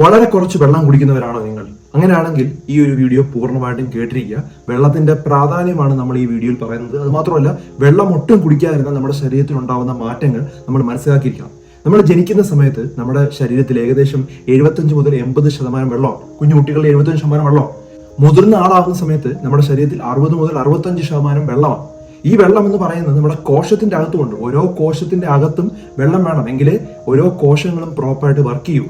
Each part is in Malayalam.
വളരെ കുറച്ച് വെള്ളം കുടിക്കുന്നവരാണോ നിങ്ങൾ? അങ്ങനെയാണെങ്കിൽ ഈ ഒരു വീഡിയോ പൂർണമായിട്ടും കേട്ടിരിക്കുക. വെള്ളത്തിന്റെ പ്രാധാന്യമാണ് നമ്മൾ ഈ വീഡിയോയിൽ പറയുന്നത്. അത് മാത്രമല്ല വെള്ളം ഒട്ടും കുടിക്കാതിരുന്ന നമ്മുടെ ശരീരത്തിൽ ഉണ്ടാവുന്ന മാറ്റങ്ങൾ നമ്മൾ മനസ്സിലാക്കിയിരിക്കണം. നമ്മൾ ജനിക്കുന്ന സമയത്ത് നമ്മുടെ ശരീരത്തിൽ ഏകദേശം എഴുപത്തഞ്ച് മുതൽ എൺപത് ശതമാനം വെള്ളം കുഞ്ഞു കുട്ടികളുടെ എഴുപത്തഞ്ച് ശതമാനം വെള്ളം മുതിർന്ന ആളാകുന്ന സമയത്ത് നമ്മുടെ ശരീരത്തിൽ അറുപത് മുതൽ അറുപത്തഞ്ച് ശതമാനം വെള്ളമാണ്. ഈ വെള്ളം എന്ന് പറയുന്നത് നമ്മുടെ കോശത്തിന്റെ അകത്തുമുണ്ട്. ഓരോ കോശത്തിന്റെ അകത്തും വെള്ളം വേണം. എങ്കിലേ ഓരോ കോശങ്ങളും പ്രോപ്പറായിട്ട് വർക്ക് ചെയ്യൂ.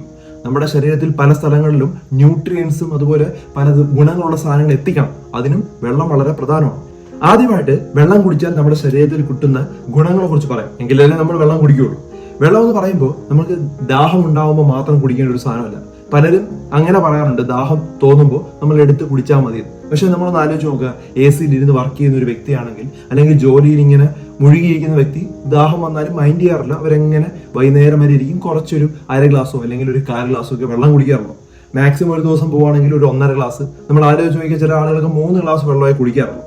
നമ്മുടെ ശരീരത്തിൽ പല സ്ഥലങ്ങളിലും ന്യൂട്രിയൻസും അതുപോലെ പല ഗുണങ്ങളുള്ള സാധനങ്ങൾ എത്തിക്കണം. അതിനും വെള്ളം വളരെ പ്രധാനമാണ്. ആദ്യമായിട്ട് വെള്ളം കുടിച്ചാൽ നമ്മുടെ ശരീരത്തിൽ കിട്ടുന്ന ഗുണങ്ങളെ കുറിച്ച് പറയാം. എങ്കിലല്ലേ നമ്മൾ വെള്ളം കുടിക്കുകയുള്ളൂ. വെള്ളം എന്ന് പറയുമ്പോൾ നമുക്ക് ദാഹം ഉണ്ടാകുമ്പോൾ മാത്രം കുടിക്കേണ്ട ഒരു സാധനമല്ല. പലരും അങ്ങനെ പറയാറുണ്ട്. ദാഹം തോന്നുമ്പോൾ നമ്മൾ എടുത്ത് കുടിച്ചാൽ മതി. പക്ഷെ നമ്മളൊന്ന് ആലോചിച്ച് നോക്കുക. എ സിയിൽ ഇരുന്ന് വർക്ക് ചെയ്യുന്ന ഒരു വ്യക്തിയാണെങ്കിൽ അല്ലെങ്കിൽ ജോലിയിൽ ഇങ്ങനെ മുഴുകിയിരിക്കുന്ന വ്യക്തി ദാഹം വന്നാലും മൈൻഡ് ചെയ്യാറില്ല. അവരെങ്ങനെ വൈകുന്നേരം വരെ ഇരിക്കും? കുറച്ചൊരു അര ഗ്ലാസ്സോ അല്ലെങ്കിൽ ഒരു കാൽ ഗ്ലാസ്സോ ഒക്കെ വെള്ളം കുടിക്കാറുള്ളൂ മാക്സിമം ഒരു ദിവസം പോവുകയാണെങ്കിൽ ഒരു ഒന്നര ഗ്ലാസ് നമ്മൾ ആലോചിച്ച് നോക്കിയാൽ ചില ആളുകൾക്ക് മൂന്ന് ഗ്ലാസ് വെള്ളമായി കുടിക്കാറുള്ളൂ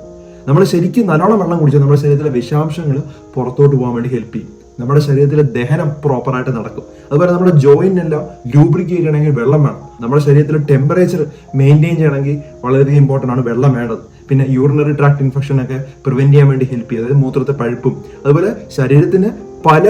നമ്മൾ ശരിക്കും നല്ലോണം വെള്ളം കുടിച്ചാൽ നമ്മുടെ ശരീരത്തിലെ വിഷാംശങ്ങൾ പുറത്തോട്ട് പോകാൻ വേണ്ടി ഹെൽപ്പ് ചെയ്യും. നമ്മുടെ ശരീരത്തിലെ ദഹനം പ്രോപ്പറായിട്ട് നടക്കും. അതുപോലെ നമ്മുടെ ജോയിന്റ് എല്ലാം ലൂബ്രിക്കേറ്റ് ചെയ്യണമെങ്കിൽ വെള്ളം വേണം. നമ്മുടെ ശരീരത്തിൽ ടെമ്പറേച്ചർ മെയിന്റെയിൻ ചെയ്യണമെങ്കിൽ വളരെയധികം ഇമ്പോർട്ടന്റ് ആണ് വെള്ളം വേണ്ടത്. പിന്നെ യൂറിനറി ട്രാക്ട് ഇൻഫെക്ഷൻ ഒക്കെ പ്രിവെന്റ് ചെയ്യാൻ വേണ്ടി ഹെൽപ്പ് ചെയ്യും അതായത് മൂത്രത്തെ പഴുപ്പും. അതുപോലെ ശരീരത്തിന് പല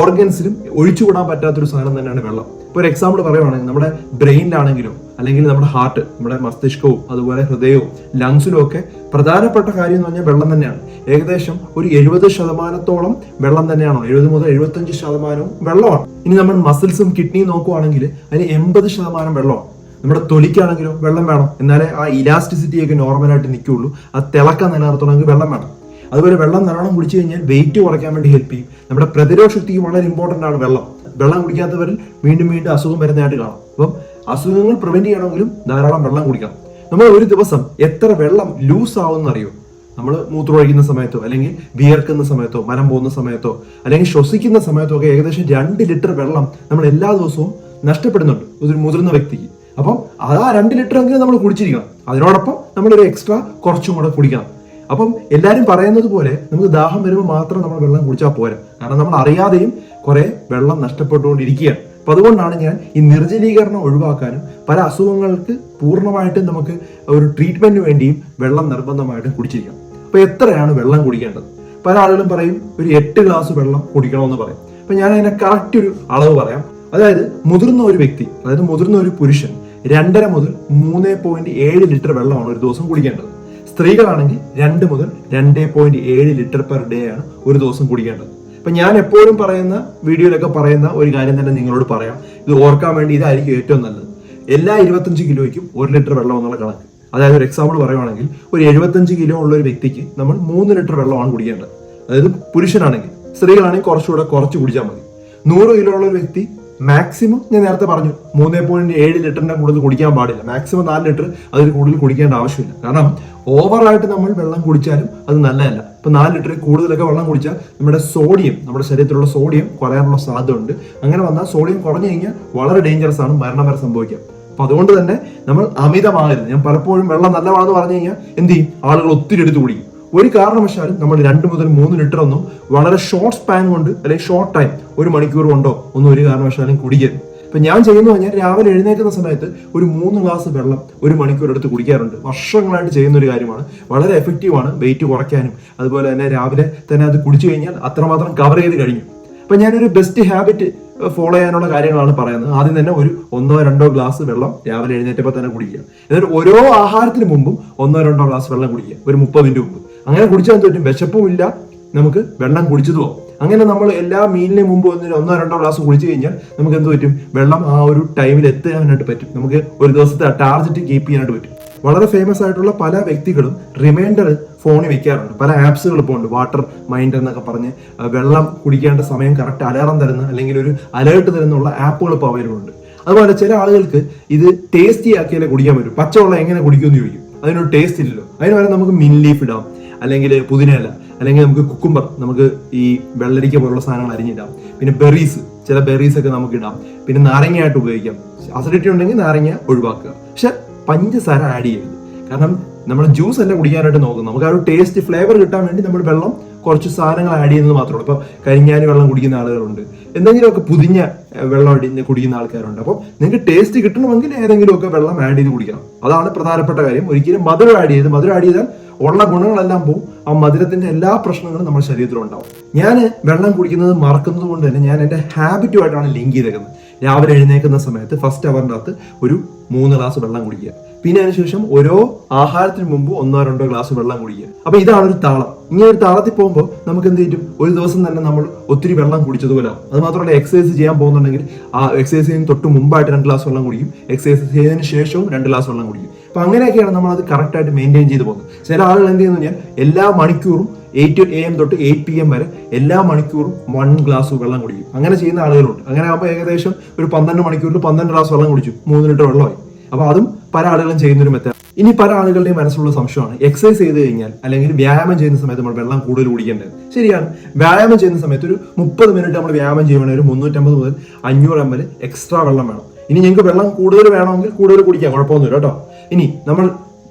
ഓർഗൻസിലും ഒഴിച്ചുകൂടാൻ പറ്റാത്തൊരു സാധനം തന്നെയാണ് വെള്ളം. ഇപ്പോൾ ഒരു എക്സാമ്പിൾ പറയുവാണെങ്കിൽ നമ്മുടെ ബ്രെയിനിലാണെങ്കിലും അല്ലെങ്കിൽ നമ്മുടെ ഹാർട്ട് നമ്മുടെ മസ്തിഷ്കവും അതുപോലെ ഹൃദയവും ലങ്സിലും ഒക്കെ പ്രധാനപ്പെട്ട കാര്യം എന്ന് പറഞ്ഞാൽ വെള്ളം തന്നെയാണ്. ഏകദേശം ഒരു എഴുപത് ശതമാനത്തോളം വെള്ളം തന്നെയാണോ? എഴുപത് മുതൽ എഴുപത്തഞ്ച് ശതമാനവും വെള്ളമാണ്. ഇനി നമ്മൾ മസിൽസും കിഡ്നിയും നോക്കുവാണെങ്കിൽ അതിന് എൺപത് ശതമാനം വെള്ളമാണ്. നമ്മുടെ തൊലിക്കാണെങ്കിലും വെള്ളം വേണം. എന്നാലേ ആ ഇലാസ്റ്റിസിറ്റി ഒക്കെ നോർമലായിട്ട് നിൽക്കുള്ളൂ ആ തിളക്കം നിലനിർത്തണമെങ്കിൽ വെള്ളം വേണം. അതുപോലെ വെള്ളം നല്ലോണം കുടിച്ചു കഴിഞ്ഞാൽ വെയിറ്റ് കുറയ്ക്കാൻ വേണ്ടി ഹെൽപ്പ് ചെയ്യും. നമ്മുടെ പ്രതിരോധ ശക്തിക്ക് വളരെ ഇമ്പോർട്ടന്റ് ആണ് വെള്ളം. വെള്ളം കുടിക്കാത്തവരിൽ വീണ്ടും വീണ്ടും അസുഖം വരുന്നതായിട്ട് കാണാം. അപ്പം അസുഖങ്ങൾ പ്രിവെന്റ് ചെയ്യണമെങ്കിലും ധാരാളം വെള്ളം കുടിക്കണം. നമ്മൾ ഒരു ദിവസം എത്ര വെള്ളം ലൂസ് ആവുമെന്ന് അറിയോ നമ്മൾ മൂത്രമൊഴിക്കുന്ന സമയത്തോ അല്ലെങ്കിൽ വിയർക്കുന്ന സമയത്തോ മനം പോകുന്ന സമയത്തോ അല്ലെങ്കിൽ ശ്വസിക്കുന്ന സമയത്തോ ഒക്കെ ഏകദേശം രണ്ട് ലിറ്റർ വെള്ളം നമ്മൾ എല്ലാ ദിവസവും നഷ്ടപ്പെടുന്നുണ്ട്. ഒരു മുതിർന്ന വ്യക്തിക്ക് അപ്പം ആ രണ്ട് ലിറ്റർ എങ്കിലും നമ്മൾ കുടിച്ചിരിക്കണം. അതിനോടൊപ്പം നമ്മളൊരു എക്സ്ട്രാ കുറച്ചും കൂടെ കുടിക്കണം. അപ്പം എല്ലാവരും പറയുന്നത് പോലെ നമുക്ക് ദാഹം വരുമ്പോൾ മാത്രം നമ്മൾ വെള്ളം കുടിച്ചാൽ പോരാ. കാരണം നമ്മൾ അറിയാതെയും കുറെ വെള്ളം നഷ്ടപ്പെട്ടുകൊണ്ടിരിക്കുകയാണ്. അപ്പൊ അതുകൊണ്ടാണ് ഞാൻ ഈ നിർജലീകരണം ഒഴിവാക്കാനും പല അസുഖങ്ങൾക്ക് പൂർണമായിട്ടും നമുക്ക് ഒരു ട്രീറ്റ്മെന്റിന് വേണ്ടിയും വെള്ളം നിർബന്ധമായിട്ടും കുടിച്ചിരിക്കണം. അപ്പൊ എത്രയാണ് വെള്ളം കുടിക്കേണ്ടത്? പല ആളുകളും പറയും ഒരു എട്ട് ഗ്ലാസ് വെള്ളം കുടിക്കണമെന്ന് പറയും. അപ്പൊ ഞാൻ അതിനെ കറക്റ്റ് ഒരു അളവ് പറയാം. അതായത് മുതിർന്ന ഒരു വ്യക്തി അതായത് മുതിർന്ന ഒരു പുരുഷൻ രണ്ടര മുതൽ മൂന്ന് പോയിന്റ് ഏഴ് ലിറ്റർ വെള്ളമാണ് ഒരു ദിവസം കുടിക്കേണ്ടത്. സ്ത്രീകളാണെങ്കിൽ രണ്ട് മുതൽ രണ്ട് പോയിന്റ് ഏഴ് ലിറ്റർ പെർ ഡേ ആണ് ഒരു ദിവസം കുടിക്കേണ്ടത്. അപ്പൊ ഞാൻ എപ്പോഴും പറയുന്ന വീഡിയോയിലൊക്കെ പറയുന്ന ഒരു കാര്യം തന്നെ നിങ്ങളോട് പറയാം. ഇത് ഓർക്കാൻ വേണ്ടി ഇതായിരിക്കും ഏറ്റവും നല്ലത്. എല്ലാ ഇരുപത്തഞ്ച് കിലോയ്ക്കും ഒരു ലിറ്റർ വെള്ളം എന്നുള്ള കണക്ക്. അതായത് ഒരു എക്സാമ്പിൾ പറയുവാണെങ്കിൽ ഒരു എഴുപത്തഞ്ച് കിലോ ഉള്ള ഒരു വ്യക്തിക്ക് നമ്മൾ മൂന്ന് ലിറ്റർ വെള്ളമാണ് കുടിക്കേണ്ടത്. അതായത് പുരുഷനാണെങ്കിൽ സ്ത്രീകളാണെങ്കിൽ കുറച്ചുകൂടെ കുറച്ച് കുടിച്ചാൽ മതി. നൂറ് കിലോ ഉള്ള ഒരു വ്യക്തി മാക്സിമം ഞാൻ നേരത്തെ പറഞ്ഞു മൂന്നേ പോയിന്റ് ഏഴ് ലിറ്ററിന്റെ കൂടുതൽ കുടിക്കാൻ പാടില്ല. മാക്സിമം നാല് ലിറ്റർ അതിൽ കൂടുതൽ കുടിക്കേണ്ട ആവശ്യമില്ല. കാരണം ഓവറായിട്ട് നമ്മൾ വെള്ളം കുടിച്ചാലും അത് നല്ലതല്ല. ഇപ്പൊ നാല് ലിറ്ററിൽ കൂടുതലൊക്കെ വെള്ളം കുടിച്ചാൽ നമ്മുടെ സോഡിയം നമ്മുടെ ശരീരത്തിലുള്ള സോഡിയം കുറയാനുള്ള സാധ്യതയുണ്ട്. അങ്ങനെ വന്നാൽ സോഡിയം കുറഞ്ഞു കഴിഞ്ഞാൽ വളരെ ഡേഞ്ചറസ് ആണ് മരണം വരെ സംഭവിക്കാം. അപ്പൊ അതുകൊണ്ട് തന്നെ നമ്മൾ അമിതമാകരുത്. ഞാൻ പലപ്പോഴും വെള്ളം നല്ലതാണെന്ന് പറഞ്ഞു കഴിഞ്ഞാൽ എന്ത് ചെയ്യും? ആളുകൾ ഒത്തിരി എടുത്ത് കുടിക്കും. ഒരു കാരണവശാലും നമ്മൾ രണ്ട് മുതൽ മൂന്ന് ലിറ്റർ ഒന്നും വളരെ ഷോർട്ട് സ്പാൻ കൊണ്ട് അല്ലെങ്കിൽ ഷോർട്ട് ടൈം ഒരു മണിക്കൂർ കൊണ്ടോ ഒന്നും ഒരു കാരണവശാലും കുടിക്കരുത്. ഇപ്പൊ ഞാൻ ചെയ്യുന്നു ഞാൻ രാവിലെ എഴുന്നേൽക്കുന്ന സമയത്ത് ഒരു മൂന്ന് ഗ്ലാസ് വെള്ളം ഒരു മണിക്കൂർ എടുത്ത് കുടിക്കാറുണ്ട്. വർഷങ്ങളായിട്ട് ചെയ്യുന്ന ഒരു കാര്യമാണ്. വളരെ എഫക്റ്റീവാണ് വെയിറ്റ് കുറയ്ക്കാനും. അതുപോലെ തന്നെ രാവിലെ തന്നെ അത് കുടിച്ചു കഴിഞ്ഞാൽ അത്രമാത്രം കവർ ചെയ്ത് കഴിഞ്ഞു. അപ്പൊ ഞാനൊരു ബെസ്റ്റ് ഹാബിറ്റ് ഫോളോ ചെയ്യാനുള്ള കാര്യങ്ങളാണ് പറയുന്നത്. ആദ്യം തന്നെ ഒരു ഒന്നോ രണ്ടോ ഗ്ലാസ് വെള്ളം രാവിലെ എഴുന്നേറ്റപ്പോൾ തന്നെ കുടിക്കുക. എന്നിട്ട് ഓരോ ആഹാരത്തിന് മുമ്പും ഒന്നോ രണ്ടോ ഗ്ലാസ് വെള്ളം കുടിക്കുക. ഒരു മുപ്പതിന്റെ മുമ്പ്. അങ്ങനെ കുടിച്ചാൽ തോറ്റും പറ്റും? വിശപ്പും ഇല്ല നമുക്ക്? വെള്ളം കുടിച്ചത് പോകും അങ്ങനെ നമ്മൾ എല്ലാ മീലിന് മുമ്പ് വന്നിട്ട് ഒന്നോ രണ്ടോ ഗ്ലാസ് കുടിച്ചു കഴിഞ്ഞാൽ നമുക്ക് എന്ത് പറ്റും? വെള്ളം ആ ഒരു ടൈമിൽ എത്താനായിട്ട് പറ്റും. നമുക്ക് ഒരു ദിവസത്തെ ടാർജറ്റ് കീപ്പ് ചെയ്യാനായിട്ട് പറ്റും. വളരെ ഫേമസ് ആയിട്ടുള്ള പല വ്യക്തികളും റിമൈൻഡർ ഫോണിൽ വെക്കാറുണ്ട്. പല ആപ്സുകൾ ഇപ്പോൾ ഉണ്ട്. വാട്ടർ മൈൻഡ് എന്നൊക്കെ പറഞ്ഞ് വെള്ളം കുടിക്കേണ്ട സമയം കറക്റ്റ് അലാറം തരുന്ന അല്ലെങ്കിൽ ഒരു അലേർട്ട് തരുന്നുള്ള ആപ്പുകൾ ഇപ്പോൾ അവൈലബിൾ ഉണ്ട് അതുപോലെ ചില ആളുകൾക്ക് ഇത് ടേസ്റ്റി ആക്കിയാലേ കുടിക്കാൻ പറ്റും. പച്ചവെള്ളം എങ്ങനെ കുടിക്കുമെന്ന് ചോദിക്കും. അതിനൊരു ടേസ്റ്റ് ഇല്ലല്ലോ. അതിന് പകരം നമുക്ക് മിൻ ലീഫ് ഇടാം. അല്ലെങ്കിൽ പുതിനയില അല്ലെങ്കിൽ നമുക്ക് കുക്കുംബർ നമുക്ക് ഈ വെള്ളരിക്ക പോലുള്ള സാധനങ്ങൾ അരിഞ്ഞിടാം. പിന്നെ ബെറീസ് ചില ബെറീസ് ഒക്കെ നമുക്ക് ഇടാം പിന്നെ നാരങ്ങയായിട്ട് ഉപയോഗിക്കാം. അസിഡിറ്റി ഉണ്ടെങ്കിൽ നാരങ്ങ ഒഴിവാക്കുക. പക്ഷെ പഞ്ചസാര ആഡ് ചെയ്യരുത്. കാരണം നമ്മൾ ജ്യൂസ് അല്ല കുടിക്കാനായിട്ട് നോക്കും നമുക്ക് ആ ഒരു ടേസ്റ്റ് ഫ്ലേവർ കിട്ടാൻ വേണ്ടി നമ്മൾ വെള്ളം കുറച്ച് സാധനങ്ങൾ ആഡ് ചെയ്യുന്നത് മാത്രമേ ഉള്ളൂ. ഇപ്പൊ കരിഞ്ഞാനി വെള്ളം കുടിക്കുന്ന ആളുകളുണ്ട്. എന്തെങ്കിലുമൊക്കെ പുതിഞ്ഞ വെള്ളം അടി കുടിക്കുന്ന ആൾക്കാരുണ്ട്. അപ്പോൾ നിങ്ങൾക്ക് ടേസ്റ്റ് കിട്ടണമെങ്കിൽ ഏതെങ്കിലുമൊക്കെ വെള്ളം ആഡ് ചെയ്ത് കുടിക്കണം. അതാണ് പ്രധാനപ്പെട്ട കാര്യം. ഒരിക്കലും മധുരം ആഡ് ചെയ്ത് മധുരം ആഡ് ചെയ്താൽ ഉള്ള ഗുണങ്ങളെല്ലാം പോവും. ആ മധുരത്തിന്റെ എല്ലാ പ്രശ്നങ്ങളും നമ്മുടെ ശരീരത്തിലും ഉണ്ടാവും. ഞാൻ വെള്ളം കുടിക്കുന്നത് മറക്കുന്നത് കൊണ്ട് തന്നെ ഞാൻ എന്റെ ഹാബിറ്റുമായിട്ടാണ് ലിങ്ക് ചെയ്തേക്കുന്നത്. രാവിലെ എഴുന്നേക്കുന്ന സമയത്ത് ഫസ്റ്റ് അവറിന്റെ അകത്ത് ഒരു മൂന്ന് ഗ്ലാസ് വെള്ളം കുടിക്കുക. പിന്നെ അതിനുശേഷം ഓരോ ആഹാരത്തിന് മുമ്പ് ഒന്നോ രണ്ടോ ഗ്ലാസ് വെള്ളം കുടിക്കുക. അപ്പൊ ഇതാണ് ഒരു താളം. ഇങ്ങനെ ഒരു താളത്തിൽ പോകുമ്പോൾ നമുക്ക് എന്ത് ചെയ്യും ഒരു ദിവസം തന്നെ നമ്മൾ ഒത്തിരി വെള്ളം കുടിച്ചതുപോലെ അത് മാത്രമല്ല എക്സസൈസ് ചെയ്യാൻ പോകുന്നുണ്ടെങ്കിൽ ആ എക്സസൈസ് ചെയ്യുന്ന തൊട്ട് മുമ്പായിട്ട് രണ്ട് ഗ്ലാസ് വെള്ളം കുടിക്കും. എക്സസൈസ് ചെയ്തതിന് ശേഷവും രണ്ട് ഗ്ലാസ് വെള്ളം കുടിക്കും. അപ്പൊ അങ്ങനെയൊക്കെയാണ് നമ്മൾ അത് കറക്റ്റായിട്ട് മെയിന്റെയിൻ ചെയ്ത് പോകുന്നത്. ചില ആളുകൾ എന്ത് ചെയ്യുന്നു? കഴിഞ്ഞാൽ എല്ലാ മണിക്കൂറും എയ്റ്റ് എ എം തൊട്ട് എയ്റ്റ് പി എം വരെ എല്ലാ മണിക്കൂറും വൺ ഗ്ലാസ് വെള്ളം കുടിക്കും. അങ്ങനെ ചെയ്യുന്ന ആളുകളുണ്ട്. അങ്ങനെ ആകുമ്പോൾ ഏകദേശം ഒരു പന്ത്രണ്ട് മണിക്കൂറിൽ പന്ത്രണ്ട് ഗ്ലാസ് വെള്ളം കുടിച്ചു. മൂന്ന് ലിറ്റർ വെള്ളമായി. അപ്പോൾ അതും പല ആളുകളും ചെയ്യുന്നൊരു മെത്തേഡ് ഇനി പല ആളുകളുടെയും മനസ്സിലുള്ള സംശയമാണ്. എക്സസൈസ് ചെയ്ത് കഴിഞ്ഞാൽ അല്ലെങ്കിൽ വ്യായാമം ചെയ്യുന്ന സമയത്ത് നമ്മൾ വെള്ളം കൂടുതൽ കുടിക്കേണ്ടത്. ശരിയാണ്. വ്യായാമം ചെയ്യുന്ന സമയത്ത് ഒരു മുപ്പത് മിനിറ്റ് നമ്മൾ വ്യായാമം ചെയ്യുകയാണെങ്കിൽ ഒരു മുന്നൂറ്റമ്പത് മുതൽ അഞ്ഞൂറ് എം എൽ എക്സ്ട്രാ വെള്ളം വേണം. ഇനി ഞങ്ങൾക്ക് വെള്ളം കൂടുതൽ വേണമെങ്കിൽ കൂടുതൽ കുടിക്കാം. കുഴപ്പമൊന്നുമില്ല കേട്ടോ. ഇനി നമ്മൾ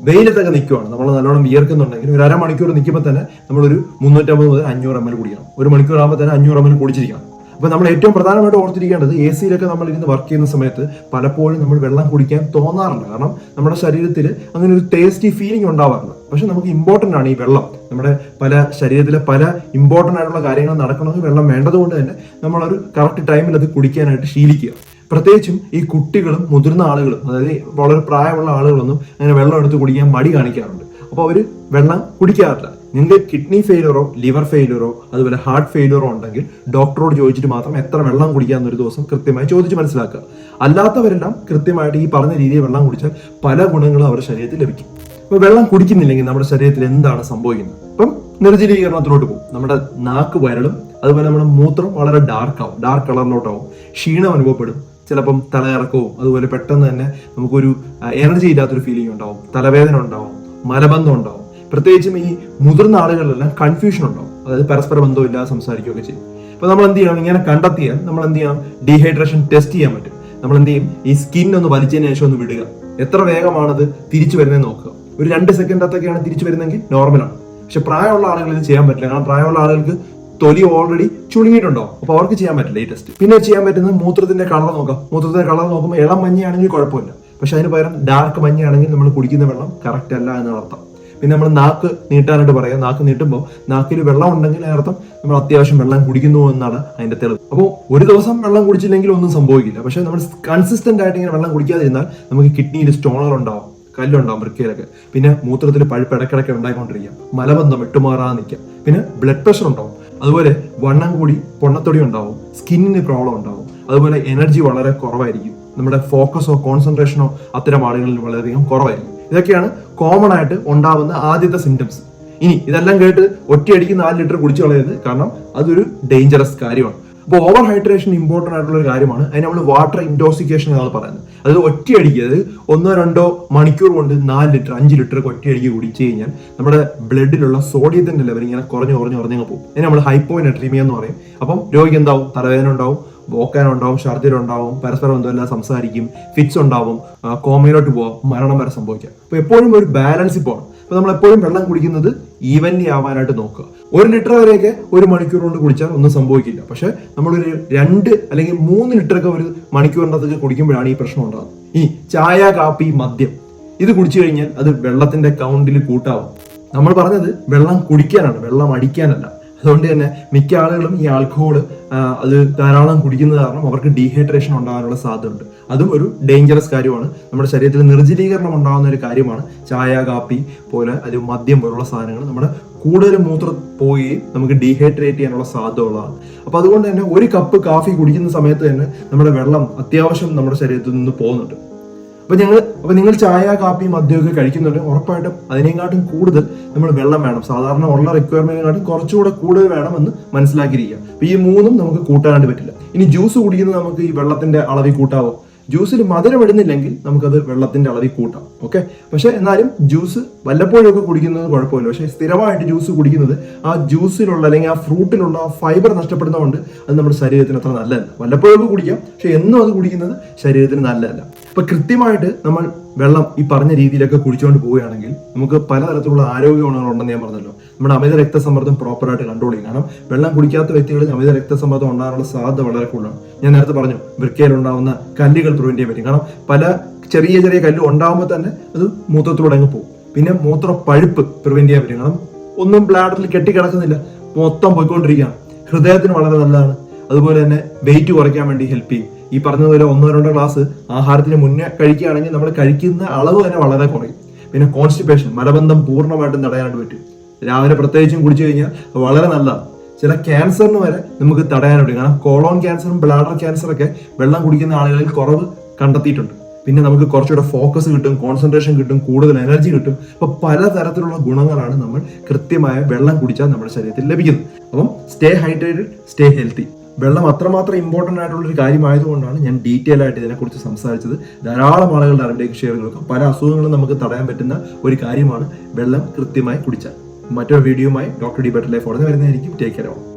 വെയിലത്തൊക്കെ നിൽക്കുവാണ്. നമ്മൾ നല്ലോണം വിയർക്കുന്നുണ്ടെങ്കിൽ ഒരു അരമണിക്കൂർ നിൽക്കുമ്പോൾ തന്നെ നമ്മളൊരു മുന്നൂറ്റമ്പത് മുതൽ അഞ്ഞൂറ് എം എൽ കുടിക്കണം. ഒരു മണിക്കൂർ ആകുമ്പോൾ തന്നെ അഞ്ഞൂറ് എം എൽ കുടിച്ചിരിക്കണം. അപ്പോൾ നമ്മൾ ഏറ്റവും പ്രധാനമായിട്ട് ഓർത്തിരിക്കേണ്ടത് എ സിയിലൊക്കെ നമ്മൾ ഇരുന്ന് വർക്ക് ചെയ്യുന്ന സമയത്ത് പലപ്പോഴും നമ്മൾ വെള്ളം കുടിക്കാൻ തോന്നാറുണ്ട് കാരണം നമ്മുടെ ശരീരത്തിൽ അങ്ങനെ ഒരു ടേസ്റ്റി ഫീലിംഗ് ഉണ്ടാവാറില്ല. പക്ഷെ നമുക്ക് ഇമ്പോർട്ടന്റ് ആണ് ഈ വെള്ളം. നമ്മുടെ പല ശരീരത്തിലെ പല ഇമ്പോർട്ടന്റ് ആയിട്ടുള്ള കാര്യങ്ങൾ നടക്കണമെങ്കിൽ വെള്ളം വേണ്ടതുകൊണ്ട് തന്നെ നമ്മളൊരു കറക്റ്റ് ടൈമിൽ അത് കുടിക്കാനായിട്ട് ശീലിക്കുക. പ്രത്യേകിച്ചും ഈ കുട്ടികളും മുതിർന്ന ആളുകളും അതായത് വളരെ പ്രായമുള്ള ആളുകളൊന്നും അങ്ങനെ വെള്ളം എടുത്ത് കുടിക്കാൻ മടി കാണിക്കാറുണ്ട്. അപ്പോൾ അവർ വെള്ളം കുടിക്കാറില്ല. നിങ്ങൾക്ക് കിഡ്നി ഫെയിലറോ ലിവർ ഫെയിലറോ അതുപോലെ ഹാർട്ട് ഫെയിലറോ ഉണ്ടെങ്കിൽ ഡോക്ടറോട് ചോദിച്ചിട്ട് മാത്രം എത്ര വെള്ളം കുടിക്കാമെന്ന് ഒരു ദിവസം കൃത്യമായി ചോദിച്ച് മനസ്സിലാക്കുക. അല്ലാത്തവരെല്ലാം കൃത്യമായിട്ട് ഈ പറഞ്ഞ രീതിയിൽ വെള്ളം കുടിച്ചാൽ പല ഗുണങ്ങളും അവരുടെ ശരീരത്തിൽ ലഭിക്കും. അപ്പോൾ വെള്ളം കുടിക്കുന്നില്ലെങ്കിൽ നമ്മുടെ ശരീരത്തിൽ എന്താണ് സംഭവിക്കുന്നത്? ഇപ്പം നിർജലീകരണത്തിലോട്ട് പോകും. നമ്മുടെ നാക്ക് വരളും അതുപോലെ നമ്മുടെ മൂത്രം വളരെ ഡാർക്ക് ആവും. ഡാർക്ക് കളറിലോട്ടാവും ക്ഷീണം അനുഭവപ്പെടും. ചിലപ്പം തലകറക്കവും അതുപോലെ പെട്ടെന്ന് തന്നെ നമുക്കൊരു എനർജി ഇല്ലാത്തൊരു ഫീലിംഗ് ഉണ്ടാവും. തലവേദന ഉണ്ടാവും മലബന്ധം ഉണ്ടാവും. പ്രത്യേകിച്ചും ഈ മുതിർന്ന ആളുകളിലെല്ലാം കൺഫ്യൂഷൻ ഉണ്ടാവും. അതായത് പരസ്പര ബന്ധമില്ലാതെ സംസാരിക്കുകയൊക്കെ ചെയ്യും. അപ്പൊ നമ്മൾ എന്ത് ചെയ്യണം? ഇങ്ങനെ കണ്ടെത്തിയാൽ നമ്മൾ എന്ത് ചെയ്യാം ഡീഹൈഡ്രേഷൻ ടെസ്റ്റ് ചെയ്യാൻ പറ്റും. നമ്മൾ എന്ത് ചെയ്യും? ഈ സ്കിൻ ഒന്ന് വലിച്ചതിന് ശേഷം ഒന്ന് വിടുക. എത്ര വേഗമാണത് തിരിച്ചു വരുന്നത് നോക്കുക. ഒരു രണ്ട് സെക്കൻഡത്തൊക്കെയാണ് തിരിച്ചു വരുന്നതെങ്കിൽ നോർമലാണ് പക്ഷെ പ്രായമുള്ള ആളുകൾ ഇത് ചെയ്യാൻ പറ്റില്ല. കാരണം പ്രായമുള്ള ആളുകൾക്ക് തൊലി ഓൾറെഡി ചുളുങ്ങിയിട്ടുണ്ടാവും അപ്പൊ അവർക്ക് ചെയ്യാൻ പറ്റില്ല ഈ ടെസ്റ്റ് പിന്നെ ചെയ്യാൻ പറ്റുന്നത് മൂത്രത്തിന്റെ കളർ നോക്കാം. മൂത്രത്തിന്റെ കളർ നോക്കുമ്പോൾ ഇളം മഞ്ഞയാണെങ്കിൽ കുഴപ്പമില്ല. പക്ഷെ അതിന് പകരം ഡാർക്ക് മഞ്ഞയാണെങ്കിൽ നമ്മൾ കുടിക്കുന്ന വെള്ളം കറക്റ്റ് അല്ല എന്ന് അർത്ഥം. പിന്നെ നമ്മൾ നാക്ക് നീട്ടാനായിട്ട് പറയാം. നാക്ക് നീട്ടുമ്പോൾ നാക്കിൽ വെള്ളം ഉണ്ടെങ്കിൽ അതിനർത്ഥം നമ്മൾ അത്യാവശ്യം വെള്ളം കുടിക്കുന്നു എന്നാണ് അതിന്റെ തെളിവ്. അപ്പോൾ ഒരു ദിവസം വെള്ളം കുടിച്ചില്ലെങ്കിൽ ഒന്നും സംഭവിക്കില്ല. പക്ഷെ നമ്മൾ കൺസിസ്റ്റന്റ് ആയിട്ട് ഇങ്ങനെ വെള്ളം കുടിക്കാതിരുന്നാൽ നമുക്ക് കിഡ്നിയിൽ സ്റ്റോണർ ഉണ്ടാവും. കല്ലുണ്ടാവും വൃക്കയിലൊക്കെ. പിന്നെ മൂത്രത്തിൽ പഴുപ്പ് ഇടയ്ക്കിടയ്ക്ക് ഉണ്ടായിക്കൊണ്ടിരിക്കാം. മലബന്ധം വിട്ടുമാറാതെ നിൽക്കാം. പിന്നെ ബ്ലഡ് പ്രഷർ ഉണ്ടാവും അതുപോലെ വണ്ണം കൂടി പൊണ്ണത്തൊടി ഉണ്ടാവും സ്കിന്നിന് പ്രോബ്ലം ഉണ്ടാവും. അതുപോലെ എനർജി വളരെ കുറവായിരിക്കും. നമ്മുടെ ഫോക്കസോ കോൺസെൻട്രേഷനോ അത്തരം ആളുകളിൽ വളരെയധികം കുറവായിരിക്കും. ഇതൊക്കെയാണ് കോമൺ ആയിട്ട് ഉണ്ടാവുന്ന ആദ്യത്തെ സിംറ്റംസ് ഇനി ഇതെല്ലാം കേട്ട് ഒറ്റയടിക്ക് നാല് ലിറ്റർ കുടിച്ചു കളയരുത്. കാരണം അതൊരു ഡേഞ്ചറസ് കാര്യമാണ്. അപ്പോൾ ഓവർ ഹൈഡ്രേഷൻ ഇമ്പോർട്ടന്റ് ആയിട്ടുള്ള ഒരു കാര്യമാണ്. അതിന് നമ്മൾ വാട്ടർ ഇൻടോസിക്കേഷൻ എന്നാണ് പറയുന്നത്. അതായത് ഒറ്റയടിക്ക് ഒന്നോ രണ്ടോ മണിക്കൂർ കൊണ്ട് നാല് ലിറ്റർ അഞ്ച് ലിറ്റർ ഒക്കെ ഒറ്റയടിക്ക് കുടിച്ചു കഴിഞ്ഞാൽ നമ്മുടെ ബ്ലഡിലുള്ള സോഡിയത്തിന്റെ ലെവൽ ഇങ്ങനെ കുറഞ്ഞ് കുറഞ്ഞ് കുറഞ്ഞങ്ങ് പോകും. അതിന് നമ്മൾ ഹൈപ്പോനെട്രീമിയ എന്ന് പറയും. അപ്പം രോഗിക്ക് എന്താവും? തലവേദന ഉണ്ടാവും ഓക്കാനുണ്ടാവും ഛർദ്ദിലുണ്ടാവും പരസ്പരം എന്തെല്ലാം സംസാരിക്കും ഫിറ്റ്സ് ഉണ്ടാവും കോമയിലോട്ട് പോവാം മരണം വരെ സംഭവിക്കാം. അപ്പോൾ എപ്പോഴും ഒരു ബാലൻസ് പോകണം അപ്പൊ നമ്മൾ എപ്പോഴും വെള്ളം കുടിക്കുന്നത് ഈവൻലി ആവാനായിട്ട് നോക്കുക. ഒരു ലിറ്റർ വരെയൊക്കെ ഒരു മണിക്കൂർ കൊണ്ട് കുടിച്ചാൽ ഒന്നും സംഭവിക്കില്ല. പക്ഷെ നമ്മളൊരു രണ്ട് അല്ലെങ്കിൽ മൂന്ന് ലിറ്റർ ഒക്കെ ഒരു മണിക്കൂറിന്റെ അകത്തൊക്കെ കുടിക്കുമ്പോഴാണ് ഈ പ്രശ്നം ഉണ്ടാകുന്നത് ഈ ചായ കാപ്പി മദ്യം ഇത് കുടിച്ചു കഴിഞ്ഞാൽ അത് വെള്ളത്തിന്റെ കൗണ്ടിൽ കൂട്ടാവും. നമ്മൾ പറഞ്ഞത് വെള്ളം കുടിക്കാനാണ് വെള്ളം അടിക്കാനല്ല. അതുകൊണ്ട് തന്നെ മിക്ക ആളുകളും ഈ ആൽക്കഹോൾ അത് ധാരാളം കുടിക്കുന്നത് കാരണം അവർക്ക് ഡീഹൈഡ്രേഷൻ ഉണ്ടാകാനുള്ള സാധ്യതയുണ്ട്. അതും ഒരു ഡേഞ്ചറസ് കാര്യമാണ്. നമ്മുടെ ശരീരത്തിൽ നിർജലീകരണം ഉണ്ടാകുന്ന ഒരു കാര്യമാണ്. ചായ കാപ്പി പോലെ അത് മദ്യം പോലുള്ള സാധനങ്ങൾ നമ്മുടെ കൂടുതൽ മൂത്ര പോയി നമുക്ക് ഡീഹൈഡ്രേറ്റ് ചെയ്യാനുള്ള സാധ്യത ഉള്ളതാണ് അപ്പോൾ അതുകൊണ്ട് തന്നെ ഒരു കപ്പ് കാഫി കുടിക്കുന്ന സമയത്ത് തന്നെ നമ്മുടെ വെള്ളം അത്യാവശ്യം നമ്മുടെ ശരീരത്തിൽ നിന്ന് പോകുന്നുണ്ട്. അപ്പൊ ഞങ്ങൾ അപ്പൊ നിങ്ങൾ ചായ കാപ്പി മദ്യമൊക്കെ കഴിക്കുന്നുണ്ട്. ഉറപ്പായിട്ടും അതിനെക്കാട്ടും കൂടുതൽ നമ്മൾ വെള്ളം വേണം. സാധാരണ ഉള്ള റിക്വയർമെന്റിനെക്കാട്ടും കുറച്ചുകൂടെ കൂടുതൽ വേണമെന്ന് മനസ്സിലാക്കിയിരിക്കുക. അപ്പൊ ഈ മൂന്നും നമുക്ക് കൂട്ടാനായിട്ട് പറ്റില്ല. ഇനി ജ്യൂസ് കുടിക്കുന്നത് നമുക്ക് ഈ വെള്ളത്തിന്റെ അളവിൽ കൂട്ടാവോ? ജ്യൂസിൽ മധുരം ഇടുന്നില്ലെങ്കിൽ നമുക്കത് വെള്ളത്തിന്റെ അളവിൽ കൂട്ടാം ഓക്കെ പക്ഷേ എന്നാലും ജ്യൂസ് വല്ലപ്പോഴൊക്കെ കുടിക്കുന്നത് കുഴപ്പമില്ല. പക്ഷേ സ്ഥിരമായിട്ട് ജ്യൂസ് കുടിക്കുന്നത് ആ ജ്യൂസിലുള്ള അല്ലെങ്കിൽ ആ ഫ്രൂട്ടിലുള്ള ആ ഫൈബർ നഷ്ടപ്പെടുന്നതുകൊണ്ട് അത് നമ്മുടെ ശരീരത്തിന് അത്ര നല്ലതല്ല. വല്ലപ്പോഴൊക്കെ കുടിക്കാം പക്ഷെ എന്നും അത് കുടിക്കുന്നത് ശരീരത്തിന് നല്ലതല്ല. അപ്പൊ കൃത്യമായിട്ട് നമ്മൾ വെള്ളം ഈ പറഞ്ഞ രീതിയിലൊക്കെ കുടിച്ചുകൊണ്ട് പോവുകയാണെങ്കിൽ നമുക്ക് പലതരത്തിലുള്ള ആരോഗ്യ ഗുണങ്ങളുണ്ടെന്ന് ഞാൻ പറഞ്ഞല്ലോ. നമ്മുടെ അമിത രക്തസമ്മർദ്ദം പ്രോപ്പറായിട്ട് കൺട്രോൾ ചെയ്യും. കാരണം വെള്ളം കുടിക്കാത്ത വ്യക്തികളിൽ അമിത രക്തസമ്മർദ്ദം ഉണ്ടാകാനുള്ള സാധ്യത വളരെ കൂടുതലാണ്. ഞാൻ നേരത്തെ പറഞ്ഞു വൃക്കയിൽ ഉണ്ടാകുന്ന കല്ലുകൾ പ്രിവെന്റ് ചെയ്യാൻ പറ്റും. കാരണം പല ചെറിയ ചെറിയ കല്ല് ഉണ്ടാകുമ്പോൾ തന്നെ അത് മൂത്രത്തിലൂടെ അങ്ങ് പോകും. പിന്നെ മൂത്ര പഴുപ്പ് പ്രിവെന്റ് ചെയ്യാൻ പറ്റും. കാരണം ഒന്നും ബ്ലാഡറിൽ കെട്ടിക്കിടക്കുന്നില്ല. മൊത്തം പോയിക്കൊണ്ടിരിക്കുകയാണ്. ഹൃദയത്തിന് വളരെ നല്ലതാണ്. അതുപോലെ തന്നെ വെയിറ്റ് കുറയ്ക്കാൻ വേണ്ടി ഹെൽപ്പ് ചെയ്യും. ഈ പറഞ്ഞതുപോലെ ഒന്നോ രണ്ടോ ഗ്ലാസ് ആഹാരത്തിന് മുന്നേ കഴിക്കുകയാണെങ്കിൽ നമ്മൾ കഴിക്കുന്ന അളവ് തന്നെ വളരെ കുറയും. പിന്നെ കോൺസ്റ്റിപ്പേഷൻ മലബന്ധം പൂർണമായിട്ടും തടയാനായിട്ട് പറ്റും. രാവിലെ പ്രത്യേകിച്ചും കുടിച്ചു കഴിഞ്ഞാൽ വളരെ നല്ലതാണ്. ചില ക്യാൻസറിന് വരെ നമുക്ക് തടയാൻ പറ്റും കാരണം കോളോൺ ക്യാൻസറും ബ്ലാഡർ ക്യാൻസറൊക്കെ വെള്ളം കുടിക്കുന്ന ആളുകളിൽ കുറവ് കണ്ടെത്തിയിട്ടുണ്ട്. പിന്നെ നമുക്ക് കുറച്ചുകൂടെ ഫോക്കസ് കിട്ടും കോൺസെൻട്രേഷൻ കിട്ടും കൂടുതൽ എനർജി കിട്ടും. അപ്പൊ പലതരത്തിലുള്ള ഗുണങ്ങളാണ് നമ്മൾ കൃത്യമായ വെള്ളം കുടിച്ചാൽ നമ്മുടെ ശരീരത്തിൽ ലഭിക്കുന്നത്. അപ്പം സ്റ്റേ ഹൈഡ്രേറ്റഡ് സ്റ്റേ ഹെൽത്തി വെള്ളം അത്രമാത്രം ഇമ്പോർട്ടന്റ് ആയിട്ടുള്ള ഒരു കാര്യമായതുകൊണ്ടാണ് ഞാൻ ഡീറ്റെയിൽ ആയിട്ട് ഇതിനെക്കുറിച്ച് സംസാരിച്ചത്. ധാരാളം ആളുകളുടെ അറിവിലേക്ക് ഷെയർ കൊടുക്കും. പല അസുഖങ്ങളും നമുക്ക് തടയാൻ പറ്റുന്ന ഒരു കാര്യമാണ് വെള്ളം കൃത്യമായി കുടിച്ചാൽ. മറ്റൊരു വീഡിയോയുമായി ഡോക്ടർ ഡി ബെറ്റർ ലൈഫ് ഉടനെ വരുന്നതായിരിക്കും ടേക്ക് കെയർ